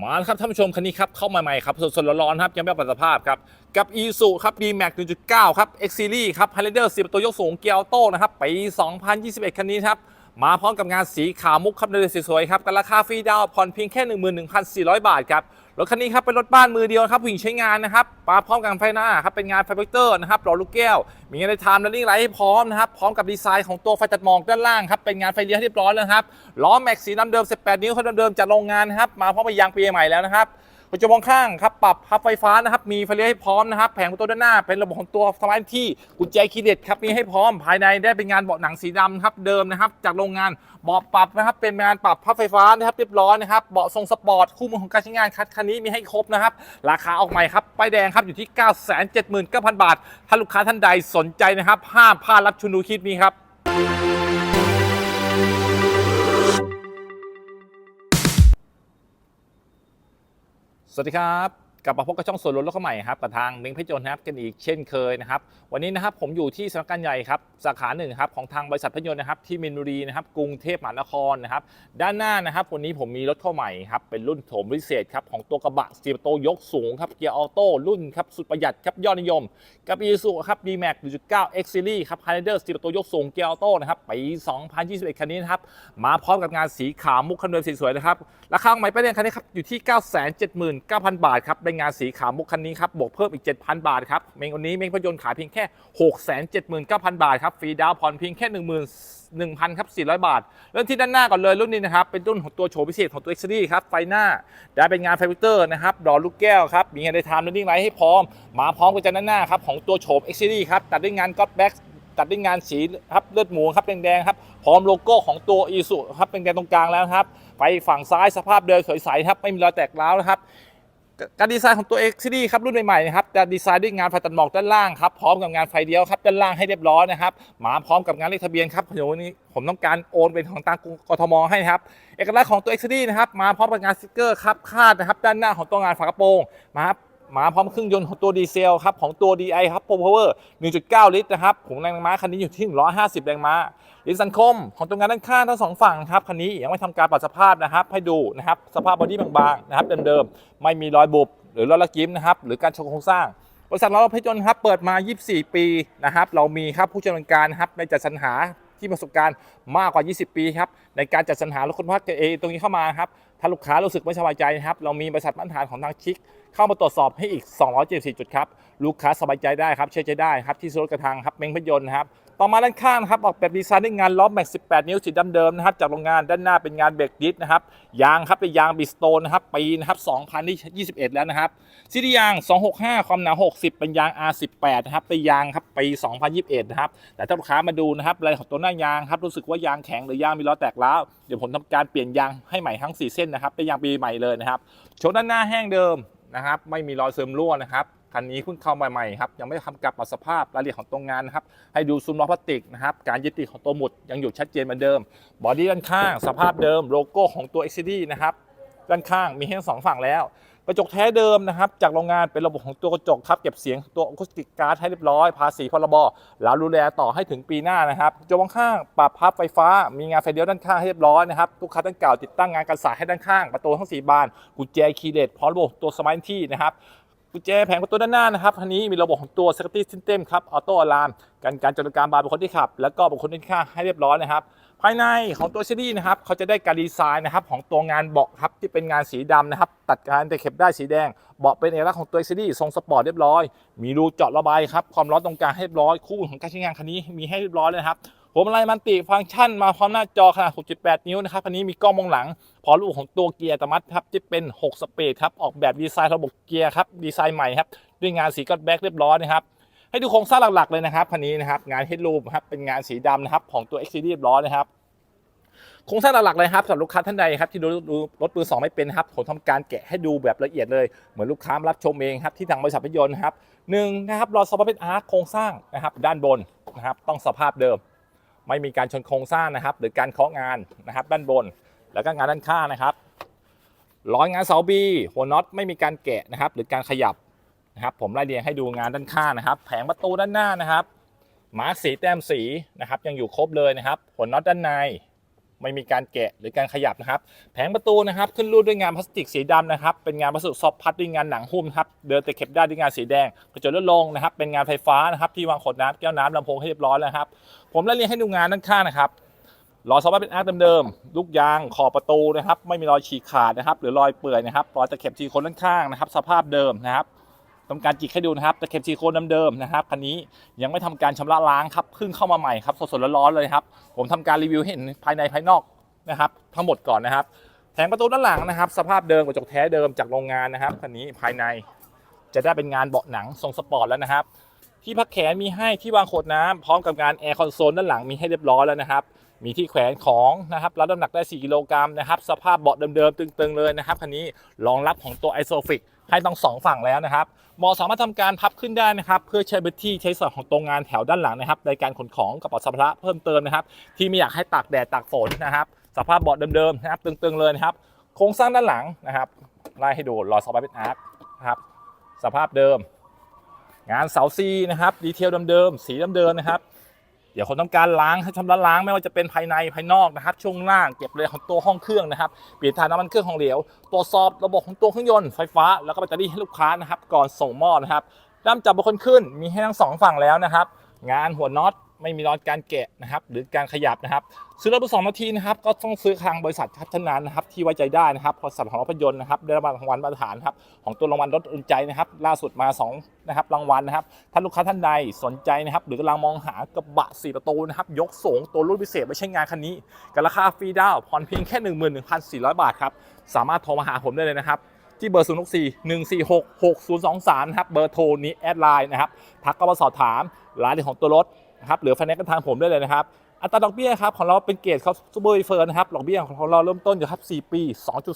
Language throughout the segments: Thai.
มาครับท่านผู้ชมคันนี้ครับเข้ามาใหม่ครับสดๆร้อนๆครับยังไม่ปรับสภาพครับกับ e s u ครับ d m a x 1.9 ครับ X Series ครับ Highlander 10ตัวยกสูงเกียร์ออโต้นะครับปี 2021 คันนี้ครับมาพร้อมกับงานสีขาวมุกครับเดินสวยๆครับกันราคาฟรีดาวผ่อนเพียงแค่ 11,400 บาทครับ รถคันนี้ครับเป็นรถบ้านมือเดียวครับผู้หญิงใช้งานนะครับมาพร้อมกับไฟหน้าครับเป็นงานไฟเบรกเตอร์นะครับหล่อลูกแก้ว มีงานในไทม์และลิ่งไลท์ให้พร้อมนะครับพร้อมกับดีไซน์ของตัวไฟตัดหมอกด้านล่างครับเป็นงานไฟเลี้ยวเรียบร้อยแล้วครับล้อแม็กซ์สีดำเดิม 18 นิ้วคันเดิมจากโรงงานนะครับมาพร้อมกับยางปีใหม่แล้วนะครับ กระจกมองข้างครับปรับพับไฟฟ้านะครับมีไฟเลี้ยวให้พร้อมนะครับแผงประตูด้านหน้าเป็นระบบของตัวสมาร์ทที่กุญแจคีย์เด็ดครับมีให้พร้อมภายในได้เป็นงานเบาะหนังสีดำครับเดิมนะครับจากโรงงานเบาะปรับนะครับเป็นงานปรับพับไฟฟ้านะครับเรียบร้อยนะครับเบาะทรงสปอร์ตคู่มือของการใช้งานคันคันนี้มีให้ครบนะครับราคาออกใหม่ครับป้ายแดงครับอยู่ที่ 979,000 บาทถ้าลูกค้าท่านใดสนใจนะครับห้ามพลาดรับชมดูคลิปนี้ครับ สวัสดีครับ กลับมาพบกับช่องส่วนลดรถเข้าใหม่ครับกับทางเม้งเพชรยนต์นะครับกันอีกเช่นเคยนะครับวันนี้นะครับผมอยู่ที่สำนักงานใหญ่ครับสาขาหนึ่งครับของทางบริษัทเพชรยนต์นะครับที่มินบุรีนะครับกรุงเทพมหานครนะครับด้านหน้านะครับวันนี้ผมมีรถเข้าใหม่ครับเป็นรุ่นโถมพิเศษครับของตัวกระบะสีประตูยกสูงครับเกียร์ออโต้รุ่นครับสุดประหยัดครับยอดนิยม กับ i s u ครับ D-Max 1.9 X Series ครับ Highlander สีประตูยกสูงเกียร์ออโต้นะครับปี2021คันนี้นะครับมาพร้อมกับงานสีขาวมุกคันเดิมสสวยนะครับราคาใหม่ป้ายแดงคันนี้ครับอยู่ที่979,000บาทครับได้งานสีขาวมุกคันนี้ครับ บวกเพิ่มอีก 7,000 บาทครับ เมงวันนี้เมงพยนต์ขายเพียงแค่ 679,000 บาทครับ ฟรีดาวน์ผ่อนเพียงแค่ 10,000 0ครับ400 บาท เริ่มที่ด้านหน้าก่อนเลยรุ่นนี้นะครับ เป็นรุ่นของตัวโฉมพิเศษของตัว X Series ครับ ไฟหน้า ได้เป็นงานไฟวิเตอร์นะครับดอลูกแก้วครับ มีงานไดไทม์และนิ่งไลท์ให้พร้อม มาพร้อมกับจานด้านหน้าครับของตัวโฉม X Series ครับ ตัดด้วยงานก็อดแบ็กตัดด้วยงานสีครับเลือดหมูครับแดงๆครับพร้อมโลโก้ของตัวอีสุครับเป็นแดงตรงกลางแล้วครับ ไปฝั่งซ้ายสภาพเดิมสวยใสครับไม่มีรอยแตกร้าวนะครับ การดีไซน์ของตัว X Series ครับรุ่นใหม่ๆนะครับจะดีไซน์ด้วยงานไฟตัดหมอกด้านล่างครับพร้อมกับงานไฟเดียวครับด้านล่างให้เรียบร้อยนะครับมาพร้อมกับงานเลขทะเบียนครับเดี๋ยววันนี้ผมต้องการโอนเป็นของทางกทมให้ครับเอกลักษณ์ของตัว X Series นะครับมาพร้อมกับงานสติกเกอร์ครับคาดนะครับด้านหน้าของตัวงานฝากระโปรงมาครับ มาพร้อมเครื่องยนต์ของตัวดีเซลครับของตัว DI ครับ Pro Power 1.9 ลิตรนะครับผมแรงม้าคันนี้อยู่ที่ 150 แรงม้าลิ้นสันคมของตรงงานด้านข้างทั้งสองฝั่งครับคันนี้ยังไม่ทำการปรับสภาพนะครับ ให้ดูนะครับสภาพบอดี้บางๆนะครับเดิมๆไม่มีรอยบุบหรือรอยละกิ้มนะครับหรือการชนโครงสร้างบริษัทเราเพชรยนต์ครับเปิดมา 24 ปีนะครับเรามีครับผู้ชำนาญการครับในจัดสรรหาที่ประสบการณ์มากกว่า 20 ปีครับในการจัดสรรหารถคุณภาพเอตรงนี้เข้ามาครับ ถ้าลูกค้ารู้สึกไม่สบายใจนะครับ เรามีบริษัทมาตรฐานของทางชิกเข้ามาตรวจสอบให้อีก 274 จุดครับ ลูกค้าสบายใจได้ครับ เชื่อใจได้ครับ ที่ซื้อรถกระทางครับเม้งพยนต์นะครับ ต่อมาด้านข้างนะครับออกแบบดีไซน์ด้วยงานล้อแม็ก18 นิ้วสีดำเดิมนะครับจากโรงงานด้านหน้าเป็นงานเบรกดิสนะครับยางครับเป็นยางบิสโตนนะครับปีนะครับ2021 แล้วนะครับซีดียาง 265 ความหนา 60 เป็นยาง R18 นะครับเป็นยางครับปี 2021 นะครับแต่ถ้าลูกค้ามาดูนะครับรายละเอียดของตัวหน้ายางครับรู้สึกว่ายางแข็งหรือยางมีล้อแตกร้าวเดี๋ยวผมทำการเปลี่ยนยางให้ใหม่ทั้ง 4 เส้นนะครับเป็นยางปีใหม่เลยนะครับโชว์ด้านหน้าแห้งเดิมนะครับไม่มีรอยเสื่อมรั่วนะครับ คันนี้เพิ่งเข้ามาใหม่ครับยังไม่ได้ทำการปรับสภาพรายละเอียดของตรงงานนะครับให้ดูซุ้มล้อพลาสติกนะครับการยึดติดของตัวหมุดยังอยู่ชัดเจนเหมือนเดิม บอดี้ด้านข้างสภาพเดิมโลโก้ของตัว XCD นะครับด้านข้างมีให้งสองฝั่งแล้วกระจกแท้เดิมนะครับจากโรงงานเป็นระบบของตัวกระจกครับเก็บเสียงตัวอะคูสติกการ์ดให้เรียบร้อย ภาษีพรบแล้วดูแลต่อให้ถึงปีหน้านะครับกระจกมองข้างปรับพับไฟฟ้า มีงานไฟเดียวด้านข้างให้เรียบร้อยนะครับลูกค้าตั้งเก่าติดตั้งงานกันสายให้ด้านข้าง ประตูทั้งสีบานกุญแจคีย์เลสพร้อมระบบตัวสมาร์ทที่นะครับ กุญแจแผงประตูด้านหน้านะครับคันนี้มีระบบของตัว Safety System ครับออโต้อะลามกันการจัดการบาร์บุคคลที่ขับ แล้วก็บุคคลที่ข้างให้เรียบร้อยนะครับ ภายในของตัวซีรีส์นะครับเขาจะได้การดีไซน์นะครับของตัวงานเบาะครับที่เป็นงานสีดำนะครับตัดการตะเข็บได้สีแดงเบาะเป็นเอกลักษณ์ของตัวซีรีส์ทรงสปอร์ตเรียบร้อย มีรูเจาะระบายครับความร้อนตรงกลางให้เรียบร้อยคู่ของการใช้งานคันนี้มีให้เรียบร้อยเลยครับ ผมอะไรมันติฟังก์ชันมาพร้อมหน้าจอขนาด 6.8 นิ้วนะครับคันนี้มีกล้องมองหลังพร้อมระบบของตัวเกียร์อัตโนมัติครับที่เป็น 6สเปดครับออกแบบดีไซน์ระบบเกียร์ครับดีไซน์ใหม่ครับด้วยงานสีก็อดแบ็กเรียบร้อยนะครับให้ดูโครงสร้างหลักๆเลยนะครับคันนี้นะครับงานเฮดรูมครับเป็นงานสีดำนะครับของตัว X Series เรียบร้อยนะครับโครงสร้างหลักๆเลยครับสำหรับลูกค้าท่านใดครับที่ดูรถมือสองไม่เป็นครับผมทำการแกะให้ดูแบบละเอียดเลยเหมือนลูกค้ารับชมเองครับที่ทางบริษัทรถยนต์นะครับหนึ่งนะครับรอสปอร์ตเป็นอาร์ตโครงสร้างนะครับด้านบนนะครับต้องสภาพเดิม ไม่มีการชนโครงสร้างนะครับ หรือการเคาะงานนะครับ ด้านบน แล้วก็งานด้านข้างนะครับร้อยงานเสาบีหัวน็อตไม่มีการแกะนะครับ หรือการขยับนะครับผมไล่เรียงให้ดูงานด้านข้างนะครับ แผงประตูด้านหน้านะครับมาร์กสีแต้มสีนะครับ ยังอยู่ครบเลยนะครับ หัวน็อตด้านใน ไม่มีการแกะหรือการขยับนะครับ แผงประตูนะครับ ขึ้นรูดด้วยงานพลาสติกสีดำนะครับ เป็นงานวัสดุซอฟต์พัดด้วยงานหนังหุ้มครับ เดินตะเข็บได้ด้วยงานสีแดงกระจกลดลงนะครับ เป็นงานไฟฟ้านะครับ ที่วางขวดน้ำแก้วน้ำลำโพงให้เรียบร้อยแล้วครับ ผมไล่เรียงให้ดูงานด้านข้างนะครับล้อซอฟต์เป็นอาร์ตเดิมๆ ลูกยาง ขอบประตูนะครับ ไม่มีรอยฉีกขาดนะครับ หรือรอยเปื่อยนะครับ รอยตะเข็บซีคนด้านข้างนะครับ สภาพเดิมนะครับ ทำการจิกให้ดูนะครับตะเข็บซีโคนเดิมๆนะครับคันนี้ยังไม่ทำการชำระล้างครับเพิ่งเข้ามาใหม่ครับสดๆร้อนๆเลยครับผมทำการรีวิวให้เห็นภายในภายนอกนะครับ ทั้งหมดก่อนนะครับแผงประตูด้านหลังนะครับ สภาพเดิมกระจกแท้เดิมจากโรงงานนะครับคันนี้ภายในจะได้เป็นงานเบาะหนังทรงสปอร์ตแล้วนะครับ ที่พักแขนมีให้ที่วางขวดน้ำพร้อมกับงานแอร์คอนโซลด้านหลังมีให้เรียบร้อยแล้วนะครับมีที่แขวนของนะครับรับน้ำหนักได้ 4 กิโลกรัมนะครับ สภาพเบาะเดิมๆ ตึงๆ เลยนะครับ คันนี้รองรับของตัวไอโซฟิก ให้ต้องสองฝั่งแล้วนะครับหมาะสามารถทำการพับขึ้นได้นะครับ เพื่อใช้พื้นที่ใช้ส่วนของตรงงานแถวด้านหลังนะครับ ในการขนของกระเป๋าสัมภาระเพิ่มเติมนะครับ ที่ไม่อยากให้ตากแดดตากฝนนะครับ สภาพเบาะเดิมๆนะครับ ตึงๆเลยนะครับ โครงสร้างด้านหลังนะครับไล่ให้ดูรอยซอฟต์เป็นอาร์คนะครับ สภาพเดิม งานเสาซีนะครับ ดีเทลเดิมๆสีเดิมๆนะครับ เดี๋ยวคนต้องการล้างให้ชำระล้างไม่ว่าจะเป็นภายในภายนอกนะครับ ช่วงล่างเก็บเลยของตัวห้องเครื่องนะครับเปลี่ยนถ่านน้ำมันเครื่องของเหลวตรวจสอบระบบของตัวเครื่องยนต์ไฟฟ้าแล้วก็แบตเตอรี่ให้ลูกค้านะครับ ก่อนส่งมอบนะครับด้ามจับบนคนขึ้นมีให้ทั้งสองฝั่งแล้วนะครับ งานหัวน็อต ไม่มีน็อตการแกะนะครับหรือการขยับนะครับ ซื้อรถสองนาทีนะครับก็ต้องซื้อทางบริษัทพัฒนานนะครับที่ไว้ใจได้นะครับบริษัทของรถยนต์นะครับได้รับรางวัลมาตรฐานครับของตัวรางวัลรถอุ่นใจนะครับล่าสุดมา2นะครับรางวัลนะครับถ้านลูกค้าท่านใดสนใจนะครับหรือกำลังมองหากระบะ4ประตูนะครับยกสูงตัวรุ่นพิเศษไม่ใช่งานคันนี้กับราคาฟรีดาวน์ผ่อนเพียงแค่ 11,400 บาทครับสามารถโทรมาหาผมได้เลยนะครับที่เบอร์ 0 6 4 1 4 6 6 0 2 3 นะครับ เบอร์โทรนี้แอดไลน์นะครับ ทักก็มาสอบถามรายละเอียดของตัวรถ นะครับหรือไฟแนนซ์กันทางผมได้เลยนะครับอัตราดอกเบี้ยครับของเราเป็นเกรดเขาซูเปอร์เฟิร์นะครับดอกเบี้ยของเราเริ่มต้นอยู่ครับ 4 ปี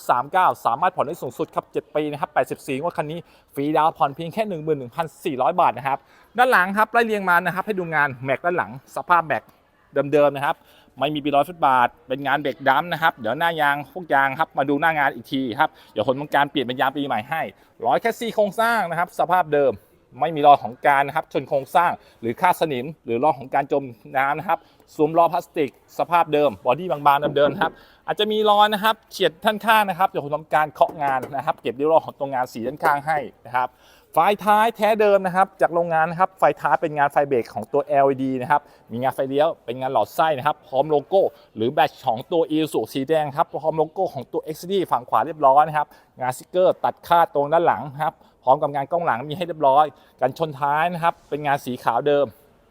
2.39 สามารถผ่อนได้สูงสุดครับ 7 ปีนะครับ 84งวดคันนี้ฟรีดาวผ่อนเพียงแค่ 11,400 บาทนะครับ ด้านหลังครับไล่เรียงมานะครับ ให้ดูงานแม็กด้านหลัง สภาพแม็กเดิมๆนะครับ ไม่มีปีร้อยฟุตบาท เป็นงานเบรกดัมนะครับ เดี๋ยวหน้ายางพวกยางครับมาดูหน้างานอีกทีครับเดี๋ยวคนต้องการเปลี่ยนเป็นยางปีใหม่ให้ร้อยแคสซี่โครงสร้างนะครับ สภาพเดิม ไม่มีรอยของการนะครับชนโครงสร้างหรือค่าสนิม หรือรอยของการจมน้ำนะครับสวมล้อพลาสติก สภาพเดิมบอดี้บางๆเดิมๆครับ อาจจะมีรอยนะครับเฉียดท่านข้างนะครับเดี๋ยวผมทำการเคาะงานนะครับ เก็บริ้วรอยของตรงงานสีด้านข้างให้นะครับไฟท้ายแท้เดิมนะครับจากโรงงานนะครับไฟท้ายเป็นงานไฟเบรกของตัว LED นะครับมีงานไฟเลี้ยวเป็นงานหลอดไส้นะครับพร้อมโลโก้ หรือแบตของตัว i s u สีแดงครับพร้อมโลโก้ของตัว XD ฝั่งขวาเรียบร้อยนะครับงานสติกเกอร์ตัดค่าตรงด้านหลังครับ พร้อมกับงานกล้องหลังมีให้เรียบร้อย กันชนท้ายนะครับ เป็นงานสีขาวเดิม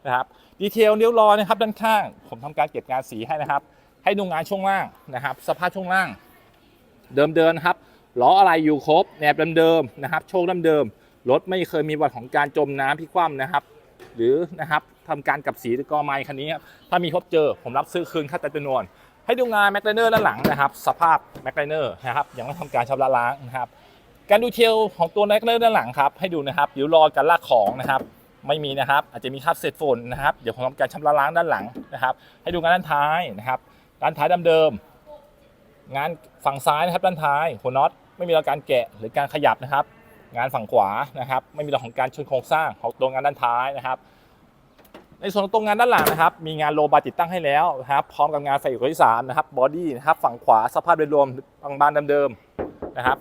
นะครับดีเทลเลี้ยวรอยนะครับด้านข้าง ผมทำการเก็บงานสีให้นะครับ ให้ดูงานช่วงล่างนะครับ สภาพช่วงล่าง เดิมเดินครับล้ออะไรอยู่ครบแหนบเดิมๆนะครับ โชคเดิมๆรถไม่เคยมีวัดของการจมน้ำพิคว่ำนะครับ หรือนะครับทำการกับสีกอไม้คันนี้ครับถ้ามีพบเจอผมรับซื้อคืนค่าแต่จำนวนให้ดูงานแม็กไลเนอร์ด้านหลังนะครับ สภาพแม็กไลเนอร์นะครับยังไม่ทำการชำระล้างนะครับ การดูเทลของตัวแม็กเนอร์ด้านหลังครับให้ดูนะครับเดี๋ยวรอยการลากของนะครับ ไม่มีนะครับ อาจจะมีคราบเศษฝุ่นนะครับเดี๋ยวผมทำการชำระล้างด้านหลังนะครับ ให้ดูงานด้านท้ายนะครับ ด้านท้ายเดิมๆงานฝั่งซ้ายนะครับด้านท้ายหัวน็อตไม่มีรอยการแกะหรือการขยับนะครับ งานฝั่งขวานะครับ ไม่มีรอยของการชนโครงสร้างของตัวงานด้านท้ายนะครับ ในส่วนของตรงงานด้านหลังนะครับ มีงานโลบาร์ติดตั้งให้แล้วนะครับ พร้อมกับงานไฟอยู่ที่สามนะครับบอดี้นะครับฝั่งขวาสภาพโดยรวมบางๆเดิมๆนะครับ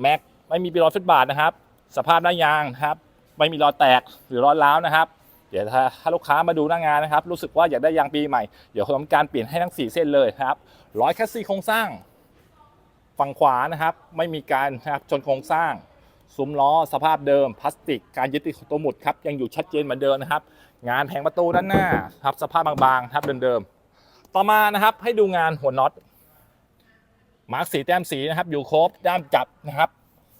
แม็กไม่มีปีรอยฟุตบาทนะครับ สภาพหน้ายางนะครับ ไม่มีรอยแตกหรือรอยร้าวนะครับ เดี๋ยวถ้าถ้าลูกค้ามาดูหน้างานนะครับ รู้สึกว่าอยากได้ยางปีใหม่ เดี๋ยวผมทำการเปลี่ยนให้ทั้ง 4 เส้นเลยครับร้อยแคสซี่โครงสร้าง ฝั่งขวานะครับ ไม่มีการนะครับชนโครงสร้างซุ้มล้อสภาพเดิมพลาสติก การยึดติดของตัวหมุดครับยังอยู่ชัดเจนเหมือนเดิมนะครับ งานแผงประตูด้านหน้าครับสภาพบางๆครับเดิมๆต่อมานะครับให้ดูงานหัวน็อต มาร์กสีแต้มสีนะครับ อยู่ครบด้ามจับนะครับ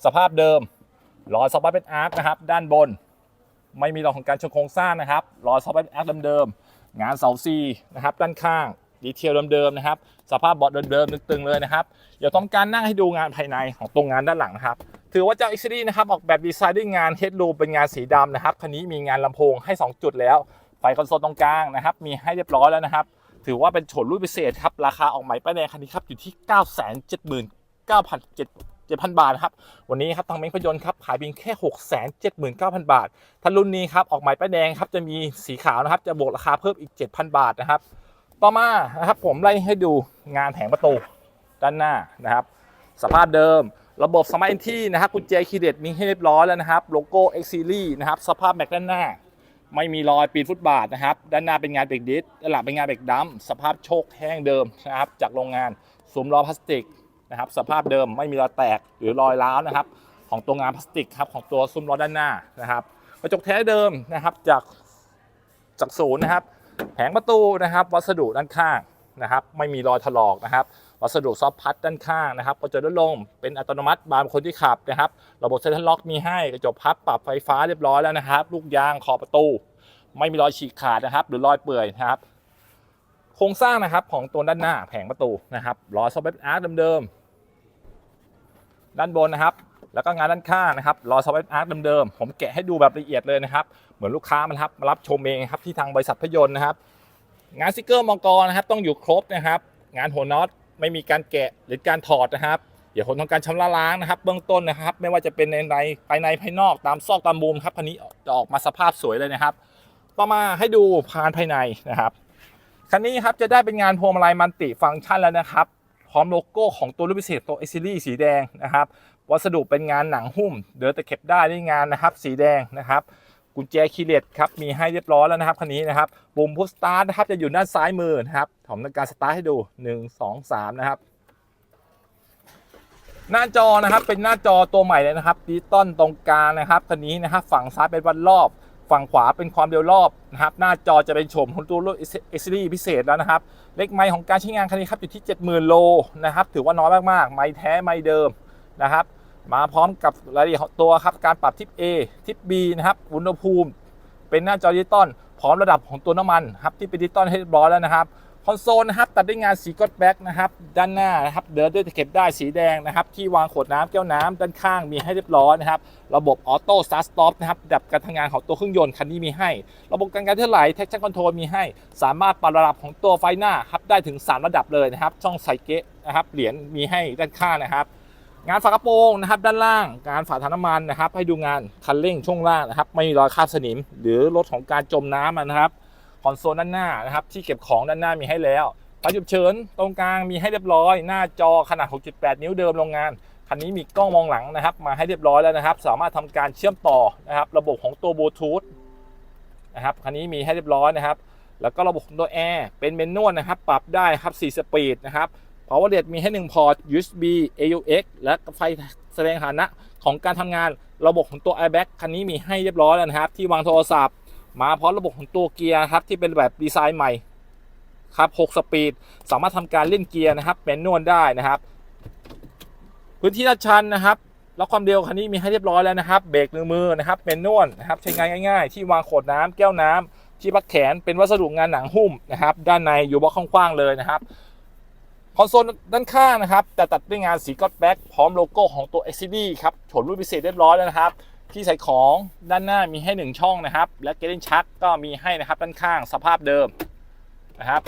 สภาพเดิมรอยซอฟต์เป็นอาร์คนะครับ ด้านบน ไม่มีรอยของการชนโครงสร้างนะครับรอยซอฟต์เป็นอาร์คเดิมๆงานเสาซีนะครับด้านข้างดีเทลเดิมๆนะครับ สภาพเบาะเดิมๆตึงๆเลยนะครับ เดี๋ยวต้องการนั่งให้ดูงานภายในของตรงงานด้านหลังนะครับ ถือว่าเจ้า x อ d นะครับออกแบบดีไซน์ด้วยงานเฮดรูเป็นงานสีดำนะครับคันนี้มีงานลำโพงให้ 2 จุดแล้ว ไฟคอนโซลตรงกลางนะครับ มีให้เรียบร้อยแล้วนะครับ ถือว่าเป็นโฉนรุ่นพิเศษครับ ราคาออกใหม่ป้ายแดงคันนี้ครับอยู่ที่ 9 7 9 0 0 7,000 บาทครับ วันนี้ครับทางเม้งพยนต์ครับขายเพียงแค่ 6 7 9 0 0 0 บาท ถ้ารุ่นนี้ครับออกใหม่ป้ายแดงครับจะมีสีขาวนะครับ จะบวกราคาเพิ่มอีก 7,000 บาทนะครับ ต่อมานะครับผมไล่ให้ดูงานแผงประตูด้านหน้านะครับ สภาพเดิมระบบสมาร์ทอินทีนะครับกุญแจคีย์เด็ดมีให้เรียบร้อยแล้วนะครับ โลโก้ X Series นะครับ สภาพแม็กด้านหน้า ไม่มีรอยปีนฟุตบาทนะครับ ด้านหน้าเป็นงานเบรกดิสด้านหลังเป็นงานเบรกดัมสภาพโชคแห้งเดิมนะครับ จากโรงงานซุ้มล้อพลาสติกนะครับ สภาพเดิมไม่มีรอยแตกหรือรอยร้าวนะครับ ของตัวงานพลาสติกครับของตัวซุ้มล้อด้านหน้านะครับกระจกแท้เดิมนะครับจากจากศูนย์นะครับ แผงประตูนะครับ วัสดุด้านข้างนะครับ ไม่มีรอยถลอกนะครับ วัสดุซอฟต์พัดด้านข้างนะครับกระจกลดลงเป็นอัตโนมัติบานคนที่ขับนะครับ ระบบเซ็นทรัลล็อกมีให้กระจกพับปรับไฟฟ้าเรียบร้อยแล้วนะครับ ลูกยางขอบประตู ไม่มีรอยฉีกขาดนะครับ หรือรอยเปื่อยนะครับ โครงสร้างนะครับของตัวด้านหน้าแผงประตูนะครับล้อซอฟต์อาร์ตเดิมๆด้านบนนะครับแล้วก็งานด้านข้างนะครับล้อซอฟต์อาร์ตเดิมๆ ผมแกะให้ดูแบบละเอียดเลยนะครับ เหมือนลูกค้ามันครับมารับชมเองครับที่ทางบริษัทพยนต์นะครับ งานสติกเกอร์มองกรนะครับต้องอยู่ครบนะครับ งานหัวน็อต ไม่มีการแกะหรือการถอดนะครับเดี๋ยวคนทำการชำระล้างนะครับ เบื้องต้นนะครับ ไม่ว่าจะเป็นในในภายในภายนอกตามซอกตามมุมครับคันนี้จะออกมาสภาพสวยเลยนะครับ ต่อมาให้ดูพานภายในนะครับคันนี้ครับจะได้เป็นงานพวงมาลัยมันติฟังก์ชันแล้วนะครับ พร้อมโลโก้ของตัวรุ่นพิเศษตัว X Series สีแดงนะครับ วัสดุเป็นงานหนังหุ้ม เดินตะเข็บได้ด้วยงานนะครับ สีแดงนะครับ กุญแจคีย์เลสครับมีให้เรียบร้อยแล้วนะครับคันนี้นะครับปุ่มพุชสตาร์ทนะครับจะอยู่ด้านซ้ายมือนะครับผมทำการสตาร์ทให้ดู 1 2 3 นะครับ หน้าจอนะครับเป็นหน้าจอตัวใหม่เลยนะครับดิจิตอลตรงกลางนะครับคันนี้นะครับฝั่งซ้ายเป็นวัดรอบ ฝั่งขวาเป็นความเร็วรอบนะครับหน้าจอจะเป็นโฉมของตัวรุ่น X Series พิเศษแล้วนะครับ เลขไมล์ของการใช้งานคันนี้ครับอยู่ที่ 70,000 โลนะครับถือว่าน้อยมากๆ ไมล์แท้ไมล์เดิมนะครับ มาพร้อมกับรายละเอียดตัวครับการปรับทิป A ทิป B นะครับอุณหภูมิ เป็นหน้าจอดิจิตอลพร้อมระดับของตัวน้ำมันครับที่เป็นดิจิตอลให้เรียบร้อยแล้วนะครับคอนโซลนะครับตัดด้วยงานสีกอดแบ็กนะครับด้านหน้านะครับเดินด้วยตะเข็บได้สีแดงนะครับที่วางขวดน้ำแก้วน้ำด้านข้างมีให้เรียบร้อยนะครับระบบออโต้สตาร์ทสต็อปนะครับดับการทำงานของตัวเครื่องยนต์คันนี้มีให้ ระบบการการเท่าไหร่แท็กชั่นคอนโทรลมีให้ สามารถปรับระดับของตัวไฟหน้าครับได้ถึง 3 ระดับเลยนะครับช่องใส่เกะนะครับเหรียญมีให้ด้านข้างนะครับ งานฝากระโปรงนะครับด้านล่างงานฝาถังน้ำมันนะครับ ให้ดูงานคันเร่งช่วงล่างนะครับ ไม่มีรอยคราบสนิม หรือรถของการจมน้ำนะครับคอนโซลด้านหน้านะครับ ที่เก็บของด้านหน้ามีให้แล้วไฟฉุกเฉินตรงกลางมีให้เรียบร้อย หน้าจอขนาด 6.8 นิ้วเดิมโรงงานคันนี้มีกล้องมองหลังนะครับ มาให้เรียบร้อยแล้วนะครับ สามารถทำการเชื่อมต่อนะครับ ระบบของตัวบลูทูธนะครับคันนี้มีให้เรียบร้อยนะครับ แล้วก็ระบบของตัวแอร์เป็นเมนนวลนะครับ ปรับได้ครับ 4 สปีดนะครับ power rate มีให้1พอร์ต USB AUX และไฟแสดงฐานะของการทำงานระบบของตัว iBac คันนี้มีให้เรียบร้อยแล้วนะครับ ที่วางโทรศัพท์ มาพร้อมระบบของตัวเกียร์ครับที่เป็นแบบดีไซน์ใหม่ครับ6สปีด สามารถทำการเล่นเกียร์นะครับเป็นนวลได้นะครับ พื้นที่ลาดชันนะครับแล้วความเร็วคันนี้มีให้เรียบร้อยแล้วนะครับ เบรกมือมือนะครับ เป็นนวลนะครับใช้งานง่ายๆ ที่วางขวดน้ำแก้วน้ำที่พักแขนเป็นวัสดุงานหนังหุ้มนะครับ ด้านในอยู่บล็อกกว้างๆเลยนะครับ คอนโซลด้านข้างนะครับแต่ตัดด้วยงานสีก็อตแบ็กพร้อมโลโก้ของตัว x c d ครับโฉมรุ่นพิเศษเรียบร้อยแล้วนะครับ ที่ใส่ของด้านหน้ามีให้ 1 ช่องนะครับ และเกลเลนชักก็มีให้นะครับด้านข้างสภาพเดิมนะครับ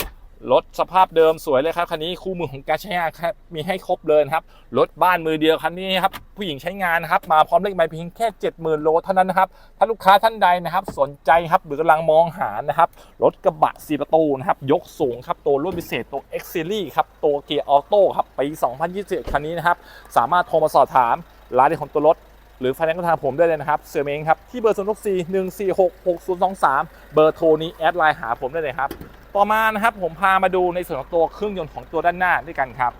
รถสภาพเดิมสวยเลยครับคันนี้คู่มือของการใช้งานครับมีให้ครบเลยครับรถบ้านมือเดียวคันนี้ครับผู้หญิงใช้งานนะครับมาพร้อมเลขไมล์เพียงแค่ 70,000 โลเท่านั้นนะครับถ้าลูกค้าท่านใดนะครับ สนใจครับหรือกำลังมองหานะครับรถกระบะ4ประตูนะครับยกสูงครับตัวรุ่นพิเศษตัว X Series ครับตัวเกียร์ออโต้ครับปี 2021 คันนี้นะครับสามารถโทรมาสอบถามรายละเอียดของตัวรถ หรือไฟแนนซ์ก็ทางผมได้เลยนะครับเซอเมงครับ ที่เบอร์ 0 6 4 1 4 6 6 0 2 3 เบอร์โทรนี้แอดไลน์หาผมได้เลยครับ ต่อมานะครับผมพามาดูในส่วนของตัวเครื่องยนต์ของตัวด้านหน้าด้วยกันครับ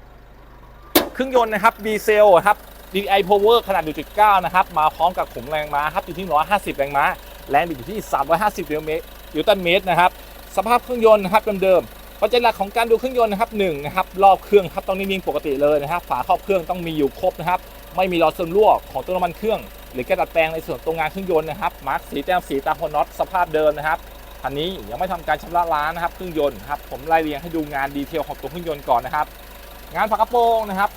เครื่องยนต์นะครับดีเซลครับ DI Power ขนาด 1.9 นะครับ มาพร้อมกับขุมแรงม้าครับอยู่ที่ 150 แรงม้า แรงบิดอยู่ที่ 350นิวเมตรนิวตันเมตรนะครับ สภาพเครื่องยนต์นะครับเดิมๆปัจจัยหลักของการดูเครื่องยนต์นะครับหนึ่งนะครับ รอบเครื่องครับต้องนิ่งๆปกติเลยนะครับ ฝาครอบเครื่องต้องมีอยู่ครบนะครับ ไม่มีรอยซึมรั่วของตัวน้ำมันเครื่อง หรือการดัดแปลงในส่วนตรงงานเครื่องยนต์นะครับมาร์กสีแต้มสีตามหัวน็อตสภาพเดิมนะครับคันนี้ยังไม่ทำการชำระล้างนะครับเครื่องยนต์ครับผมไล่เรียงให้ดูงานดีเทลของตัวเครื่องยนต์ก่อนนะครับ งานฝากระโปรงนะครับ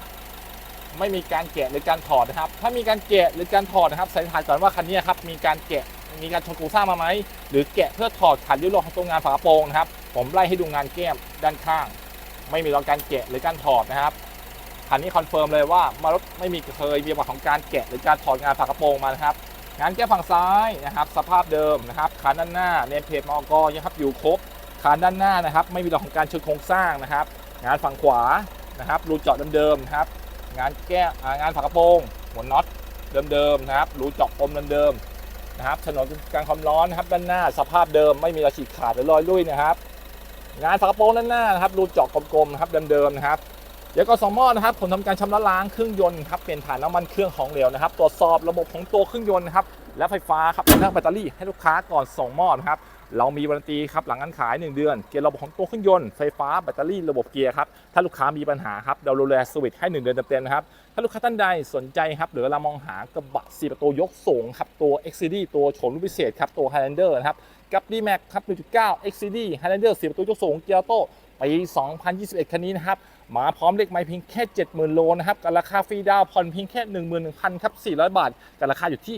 ไม่มีการแกะหรือการถอดนะครับ ถ้ามีการแกะหรือการถอดนะครับสันนิษฐานก่อนว่าคันนี้ครับมีการแกะมีการชนโครงสร้างมาไหมหรือแกะเพื่อถอดขันยุโรปของตัวงานฝากระโปรงนะครับ ผมไล่ให้ดูงานแก้มด้านข้าง ไม่มีรอยการแกะหรือการถอดนะครับ คันนี้คอนเฟิร์มเลยว่ามารถไม่มีเคยมีประวัติของการแกะหรือการถอดงานฝากระโปรงมานะครับงานแก้ฝั่งซ้ายนะครับ สภาพเดิมนะครับคันด้านหน้าเนมเพจมอกยังครับอยู่ครบคานด้านหน้านะครับ ไม่มีรอยของการชนโครงสร้างนะครับ งานฝั่งขวานะครับรูเจาะเดิมๆนะครับ งานแก้งานฝากระโปรงหัวน็อตเดิมๆนะครับรูเจาะปมเดิมๆนะครับถนนการความร้อนนะครับด้านหน้าสภาพเดิมไม่มีรอยฉีกขาดหรือรอยลุ่ยนะครับ งานฝากระโปรงด้านหน้านะครับรูเจาะกลมๆนะครับเดิมๆนะครับ ดี๋ยวก็สองหม้อนะครับผมทำการชำระล้างเครื่องยนต์ครับเปลี่ยนถ่านน้ำมันเครื่องของเหลวนะครับตรวจสอบระบบของตัวเครื่องยนต์นะครับและไฟฟ้าครับรวมทั้งแบตเตอรี่ให้ลูกค้าก่อนส่งมอบนะครับเรามีวารันตีครับหลังการขาย 1 เดือน เกียร์ระบบของตัวเครื่องยนต์ไฟฟ้าแบตเตอรี่ระบบเกียร์ครับถ้าลูกค้ามีปัญหาครับเราดูแลสวิตช์ให้ 1 เดือนเต็มๆนะครับถ้าลูกค้าท่านใดสนใจครับหรือเรามองหากระบะ4ประตูยกสูงครับตัว XCD ตัวโฉมรุ่นพิเศษครับตัว Highlander นะครับกับ D-Max ครับ1.9 XCD Highlander 4ประตูยกสูงเกียร์โต้ปี 2021 คันนี้นะครับ มาพร้อมเลขไม้เพียงแค่ 70,000 โลนะครับกับราคาฟรีดาวน์ผ่อนเพียงแค่ 11,000ครับ400 บาทกับราคาอยู่ที่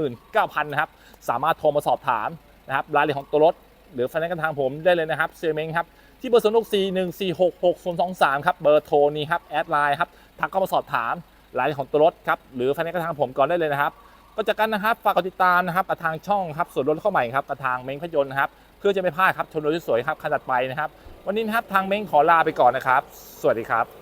679,000นะครับสามารถโทรมาสอบถามนะครับรายละเอียดของตัวรถ หรือไฟแนนซ์กันทางผมได้เลยนะครับเซเมงครับที่เบอร์ศูนย์หกสี่หนึ่งสี่หกหกศูนย์สองสามครับเบอร์โทรนี้ครับแอดไลน์ครับทักเข้ามาสอบถามรายละเอียดของตัวรถครับหรือไฟแนนซ์กันทางผมก่อนได้เลยนะครับก็จากกันนะครับฝากกดติดตามนะครับกับทางช่องครับส่วนลดเข้าใหม่ครับกับทางเม้งพยนต์นะครับเพื่อจะไม่พลาดครับชนรถสวยๆครับคันถัดไปนะครับ วันนี้นะครับทางเม้งขอลาไปก่อนนะครับ สวัสดีครับ